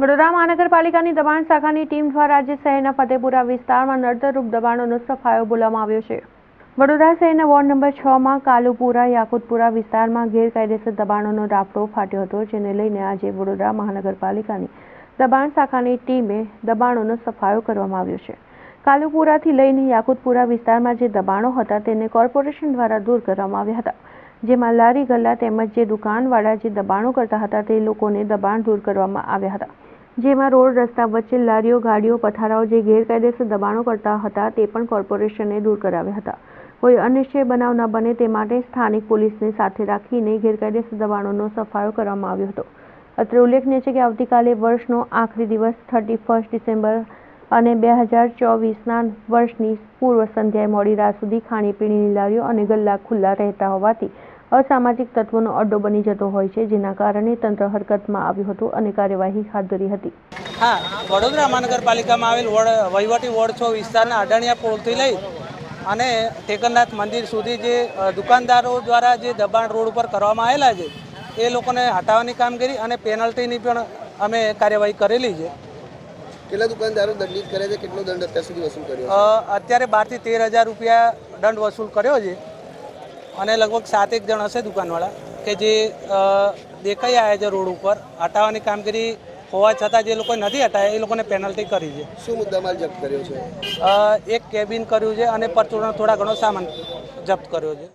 વડોદરા મહાનગરપાલિકાની દબાણ શાખાની ટીમ દ્વારા આજે શહેરના ફતેપુરા વિસ્તારમાં નડતરરૂપ દબાણોનો સફાયો બોલવામાં આવ્યો છે. વડોદરા શહેરના વોર્ડ નંબર છ માં કાલુપુરા, યાકુતપુરા વિસ્તારમાં ગેરકાયદેસર દબાણોનો રાફડો ફાટ્યો હતો, જેને લઈને આજે વડોદરા મહાનગરપાલિકાની દબાણ શાખાની ટીમે દબાણોનો સફાયો કરવામાં આવ્યો છે. કાલુપુરાથી લઈને યાકુતપુરા વિસ્તારમાં જે દબાણો હતા, તેને કોર્પોરેશન દ્વારા દૂર કરવામાં આવ્યા હતા. જેમાં લારી ગલ્લા તેમજ જે દુકાનવાળા જે દબાણો કરતા હતા તે લોકોને દબાણ દૂર કરવામાં આવ્યા હતા. જેમાં રોડ રસ્તા વચ્ચે લારીઓ, ગાડીઓ, પથારાઓ જે ગેરકાયદેસર દબાણો કરતા હતા તે પણ કોર્પોરેશને દૂર કરાવ્યા હતા. કોઈ અનિશ્ચય બનાવ ન બને તે માટે સ્થાનિક પોલીસને સાથે રાખીને ગેરકાયદેસર દબાણોનો સફાયો કરવામાં આવ્યો હતો. અત્રે ઉલ્લેખનીય છે કે આવતીકાલે વર્ષનો આખરી દિવસ, થર્ટી ફર્સ્ટ ડિસેમ્બર અને બે હજાર ચોવીસના વર્ષની પૂર્વ સંધ્યાએ મોડી રાત સુધી ખાણીપીણીની લારીઓ અને ગલ્લા ખુલ્લા રહેતા હોવાથી અસામાજિક તત્વોનો અડ્ડો બની જતો હોય છે, જેના કારણે તંત્ર હરકતમાં આવ્યું હતું અને કાર્યવાહી હાથ ધરી હતી. હા, વડોદરા મહાનગરપાલિકામાં આવેલ વડ, વહીવટી વોર્ડ છો વિસ્તારના અડાણિયા પુલથી લઈ અને ટેકરનાથ મંદિર સુધી જે દુકાનદારો દ્વારા જે દબાણ રોડ ઉપર કરવામાં આવેલા છે, એ લોકોને હટાવવાની કામગીરી અને પેનલ્ટીની પણ અમે કાર્યવાહી કરેલી છે. કેટલા દુકાનદારો દંડિત કરે છે? કેટલો દંડ અત્યાર સુધી વસૂલ કર્યો અત્યારે બારથી તેર હજાર રૂપિયા દંડ વસૂલ કર્યો છે. અને લગભગ સાતેક જણ હશે દુકાનવાળા કે જે દેખાઈ આવ્યા છે રોડ ઉપર. હટાવવાની કામગીરી હોવા છતાં જે લોકોએ નથી હટાયા એ લોકોને પેનલ્ટી કરી છે. શું મુદ્દામાલ જપ્ત કર્યો છે? એક કેબિન કર્યું છે અને પરચુરણનો થોડા ઘણો સામાન જપ્ત કર્યો છે.